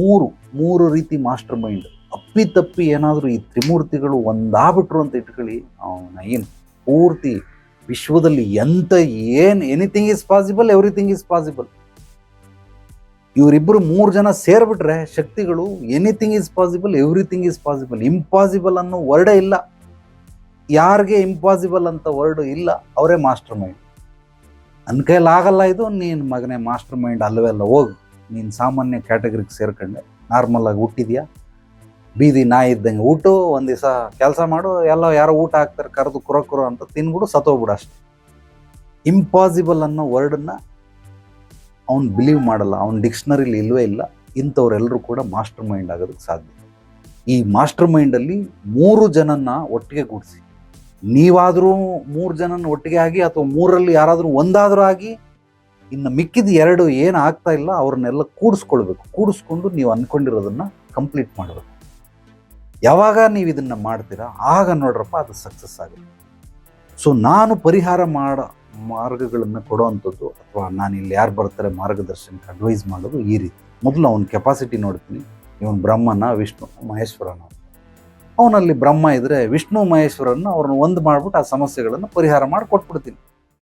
ಮೂರು ಮೂರು ರೀತಿ ಮಾಸ್ಟರ್ ಮೈಂಡ್ ಅಪ್ಪಿ ತಪ್ಪಿ ಏನಾದರೂ ಈ ತ್ರಿಮೂರ್ತಿಗಳು ಒಂದಾಗ್ಬಿಟ್ರು ಅಂತ ಇಟ್ಕೊಳ್ಳಿ, ಅವನ ಏನು ಪೂರ್ತಿ ವಿಶ್ವದಲ್ಲಿ ಎಂತ ಏನು anything is possible everything is possible ಇವರಿಬ್ಬರು ಮೂರು ಜನ ಸೇರಿಬಿಟ್ರೆ ಶಕ್ತಿಗಳು anything is possible everything is possible impossible ಅನ್ನೋ ವರ್ಡೇ ಇಲ್ಲ. ಯಾರಿಗೆ ಇಂಪಾಸಿಬಲ್ ಅಂತ ವರ್ಡ್ ಇಲ್ಲ, ಅವರೇ ಮಾಸ್ಟರ್ ಮೈಂಡ್ ನನ್ನ ಕೈಲಾಗಲ್ಲ ಇದು, ನೀನು ಮಗನೇ ಮಾಸ್ಟರ್ ಮೈಂಡ್ ಅಲ್ಲವೇ ಅಲ್ಲ, ಹೋಗು. ನೀನು ಸಾಮಾನ್ಯ ಕ್ಯಾಟಗರಿಗೆ ಸೇರ್ಕೊಂಡೆ. ನಾರ್ಮಲ್ಲಾಗಿ ಹುಟ್ಟಿದ್ಯಾ? ಬೀದಿ ನಾಯಿ ಇದ್ದಂಗೆ ಊಟು ಒಂದು ದಿವಸ ಕೆಲಸ ಮಾಡು, ಎಲ್ಲ ಯಾರೋ ಊಟ ಹಾಕ್ತಾರೆ, ಕರೆದು ಕುರ ಕುರ ಅಂತ ತಿನ್ಬಿಡು, ಸತ್ತೋಗ್ಬಿಡು ಅಷ್ಟೆ. ಇಂಪಾಸಿಬಲ್ ಅನ್ನೋ ವರ್ಡನ್ನು ಅವ್ನು ಬಿಲೀವ್ ಮಾಡಲ್ಲ, ಅವ್ನ ಡಿಕ್ಷನರಿಲಿ ಇಲ್ಲವೇ ಇಲ್ಲ ಇಂಥವ್ರೆಲ್ಲರೂ ಕೂಡ ಮಾಸ್ಟರ್ ಮೈಂಡ್ ಆಗೋದಕ್ಕೆ ಸಾಧ್ಯ. ಈ ಮಾಸ್ಟರ್ ಮೈಂಡಲ್ಲಿ ಮೂರು ಜನನ್ನ ಒಟ್ಟಿಗೆ ಕೂಡಿಸಿ. ನೀವಾದರೂ ಮೂರು ಜನನ ಒಟ್ಟಿಗೆ ಆಗಿ, ಅಥವಾ ಮೂರಲ್ಲಿ ಯಾರಾದರೂ ಒಂದಾದರೂ ಆಗಿ ಇನ್ನು ಮಿಕ್ಕಿದ ಎರಡು ಏನು ಆಗ್ತಾ ಇಲ್ಲ, ಅವ್ರನ್ನೆಲ್ಲ ಕೂಡಿಸ್ಕೊಳ್ಬೇಕು. ಕೂಡಿಸ್ಕೊಂಡು ನೀವು ಅಂದ್ಕೊಂಡಿರೋದನ್ನು ಕಂಪ್ಲೀಟ್ ಮಾಡಬೇಕು. ಯಾವಾಗ ನೀವು ಇದನ್ನು ಮಾಡ್ತೀರಾ, ಆಗ ನೋಡ್ರಪ್ಪ ಅದು ಸಕ್ಸಸ್ ಆಗುತ್ತೆ. ಸೊ ನಾನು ಪರಿಹಾರ ಮಾಡ, ಮಾರ್ಗಗಳನ್ನು ಕೊಡೋವಂಥದ್ದು ಅಥವಾ ನಾನು ಇಲ್ಲಿ ಯಾರು ಬರ್ತಾರೆ ಮಾರ್ಗದರ್ಶನಕ್ಕೆ ಅಡ್ವೈಸ್ ಮಾಡೋದು ಈ ರೀತಿ. ಮೊದಲು ಅವನ ಕೆಪಾಸಿಟಿ ನೋಡ್ತೀನಿ. ಇವನು ಬ್ರಹ್ಮನ ವಿಷ್ಣು, ಮಹೇಶ್ವರನ. ಅವನಲ್ಲಿ ಬ್ರಹ್ಮ ಇದ್ರೆ ವಿಷ್ಣು ಮಹೇಶ್ವರನ ಅವ್ರನ್ನ ಒಂದು ಮಾಡಿಬಿಟ್ಟು ಆ ಸಮಸ್ಯೆಗಳನ್ನು ಪರಿಹಾರ ಮಾಡಿ ಕೊಟ್ಬಿಡ್ತೀನಿ.